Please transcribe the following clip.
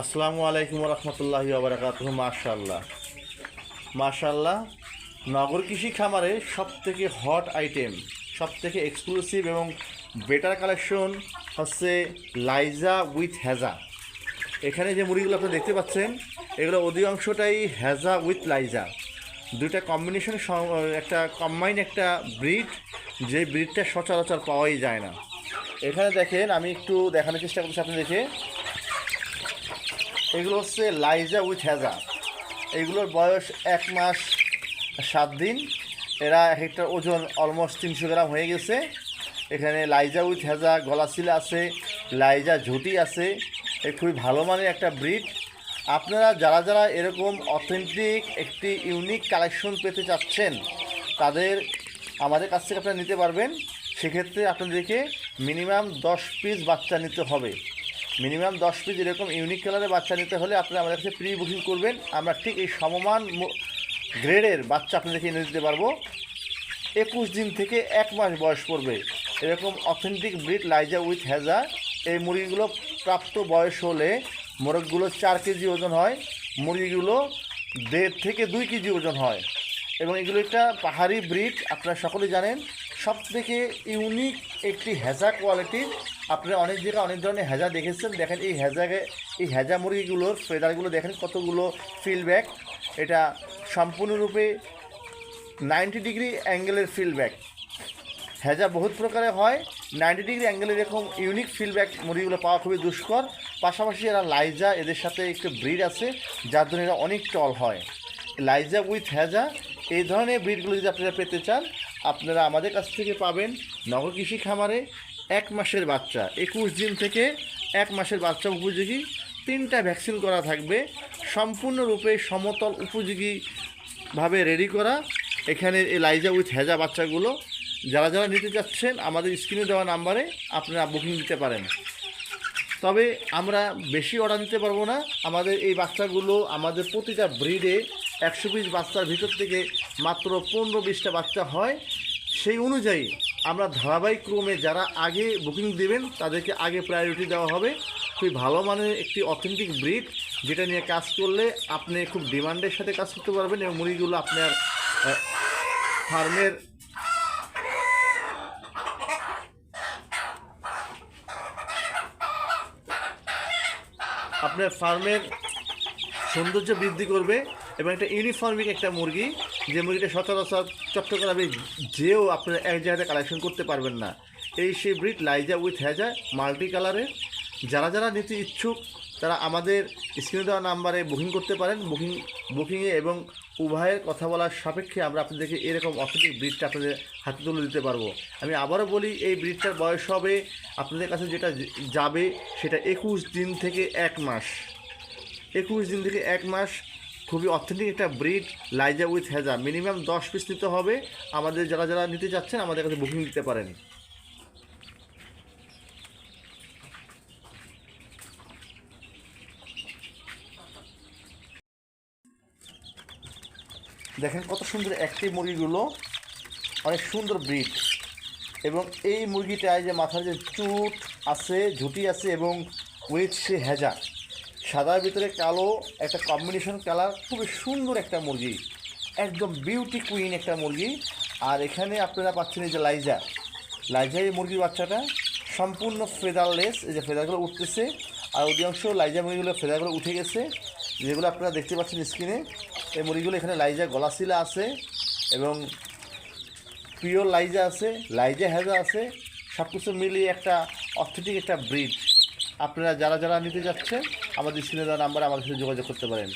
আসসালামু আলাইকুম রহমতুল্লাহি আবরাকাত মাশাল্লাহ মাশাল্লাহ নগর কৃষি খামারে সব থেকে হট আইটেম সব থেকে এক্সক্লুসিভ এবং বেটার কালেকশন হচ্ছে লাইজা উইথ হ্যাজা এখানে যে মুড়িগুলো আপনি দেখতে পাচ্ছেন, এগুলো অধিকাংশটাই হ্যাজা উইথ লাইজা। দুইটা কম্বিনেশন একটা কম্বাইন একটা ব্রিড যে ব্রিডটা সচরাচর পাওয়াই যায় না। এখানে দেখেন, আমি একটু দেখানোর চেষ্টা করছি আপনি দেখে এগুলো হচ্ছে লাইজা উইথ হ্যাজা এগুলোর বয়স এক মাস সাত দিন। এরা এক একটা ওজন অলমোস্ট তিনশো গ্রাম হয়ে গেছে। এখানে লাইজা উইথ হ্যাজা গলাশিলা আছে, লাইজা ঝুটি আছে। এ খুবই ভালো মানের একটা ব্রিড। আপনারা যারা যারা এরকম অথেন্টিক একটি ইউনিক কালেকশন পেতে চাচ্ছেন, তাদের আমাদের কাছ থেকে আপনারা নিতে পারবেন। সেক্ষেত্রে আপনাদেরকে মিনিমাম দশ পিস বাচ্চা নিতে হবে। মিনিমাম দশ পিস এরকম ইউনিক কালারের বাচ্চা নিতে হলে আপনারা আমাদের কাছে প্রি বুকিং করবেন। আমরা ঠিক এই সমমান গ্রেডের বাচ্চা আপনাদেরকে এনে দিতে পারব। একুশ দিন থেকে এক মাস বয়স পড়বে। এরকম অথেন্টিক ব্রিড লাইজা উইথ হ্যাজা এই মুরগিগুলো প্রাপ্ত বয়স হলে মোরগগুলো চার কেজি ওজন হয়। মুরগিগুলো দেড় থেকে দুই কেজি ওজন হয়। এবং এগুলো একটা পাহাড়ি ব্রিড আপনারা সকলেই জানেন। সব থেকে ইউনিক একটি হ্যাজা কোয়ালিটির আপনারা অনেক জায়গায় অনেক ধরনের হ্যাজা দেখেছেন। দেখেন এই হ্যাজাকে এই হ্যাজা মুরগিগুলোর ফেদারগুলো দেখেন কতগুলো ফিলব্যাক এটা সম্পূর্ণরূপে নাইনটি ডিগ্রি অ্যাঙ্গেলের ফিল্ডব্যাক হ্যাজা বহুত প্রকারে হয়। নাইনটি ডিগ্রি অ্যাঙ্গেলের এরকম ইউনিক ফিলব্যাক মুরগিগুলো পাওয়া খুবই দুষ্কর। পাশাপাশি এরা লাইজা এদের সাথে একটু ব্রিড আছে, যার জন্য এরা অনেক টল হয়। লাইজা উইথ হ্যাজা এই ধরনের ব্রিডগুলো যদি আপনারা পেতে চান আপনারা আমাদের কাছ থেকে পাবেন নগর কৃষি খামারে এক মাসের বাচ্চা। একুশ দিন থেকে এক মাসের বাচ্চা উপযোগী। তিনটা ভ্যাকসিন করা থাকবে। সম্পূর্ণরূপে সমতল উপযোগীভাবে রেডি করা। এখানে লাইজা উইথ হ্যাজা বাচ্চাগুলো। যারা যারা নিতে চাচ্ছেন আমাদের স্ক্রিনে দেওয়া নাম্বারে আপনারা বুকিং দিতে পারেন। তবে আমরা বেশি অর্ডার নিতে পারব না। আমাদের এই বাচ্চাগুলো আমাদের প্রতিটা ব্রিডে একশো পিস বাচ্চার ভিতর থেকে মাত্র পনেরো বিশটা বাচ্চা হয়। সেই অনুযায়ী আমরা ধারাবাহিক ক্রমে যারা আগে বুকিং দেবেন, তাদেরকে আগে প্রায়োরিটি দেওয়া হবে। খুবই ভালো মানের একটি অথেন্টিক ব্রিড যেটা নিয়ে কাজ করলে আপনি খুব ডিমান্ডের সাথে কাজ করতে পারবেন এবং মুরগিগুলো আপনার ফার্মের আপনার ফার্মের সৌন্দর্য বৃদ্ধি করবে এবং একটা ইউনিফর্মিক একটা মুরগি যে মুরগিটা সচরাচর চট্টগ্রামে যেও আপনারা এক জায়গাতে কালেকশন করতে পারবেন না। এই সেই ব্রিড লাইজা উইথ হ্যাজা মাল্টি কালারের যারা যারা নিতে ইচ্ছুক, তারা আমাদের স্ক্রিনে দেওয়া নাম্বারে বুকিং করতে পারেন। বুকিং বুকিংয়ে এবং উভয়ের কথা বলার সাপেক্ষে আমরা আপনাদেরকে এরকম অথেন্টিক ব্রিডটা আপনাদের হাতে তুলে দিতে পারব। আমি আবারও বলি, এই ব্রিডটার বয়স হবে আপনাদের কাছে যেটা যাবে, সেটা একুশ দিন থেকে এক মাস। একুশ দিন থেকে এক মাস খুবই অথেন্টিক একটা ব্রিড লাইজা উইথ হেজা মিনিমাম দশ পিস নিতে হবে। আমাদের যারা যারা নিতে চাচ্ছেন, আমাদের কাছে বুকিং দিতে পারেন। দেখেন কত সুন্দর একটি মুরগিগুলো। অনেক সুন্দর ব্রিড এবং এই মুরগিটায় যে মাথার যে চুট আছে, ঝুঁটি আছে, এবং উইথ সে হেজা সাদার ভিতরে কালো একটা কম্বিনেশন কালার খুবই সুন্দর একটা মুরগি। একদম বিউটি কুইন একটা মুরগি। আর এখানে আপনারা পাচ্ছেন এই যে লাইজা। লাইজা এই মুরগির বাচ্চাটা সম্পূর্ণ ফেদারলেস এই যে ফেদারগুলো উঠতেছে। আর অধিকাংশ লাইজা মুরগিগুলো ফেদারগুলো উঠে গেছে। যেগুলো আপনারা দেখতে পাচ্ছেন স্ক্রিনে, এই মুরগিগুলো এখানে লাইজা গলাশিলা আছে এবং পিওর লাইজা আছে, লাইজা হেজা আছে। সব কিছু মিলিয়ে একটা অথেন্টিক একটা ব্রিড আপনারা যারা যারা নিতে যাচ্ছেন আমাদের সিনেমা নাম্বারে আমাদের সাথে যোগাযোগ করতে পারেন।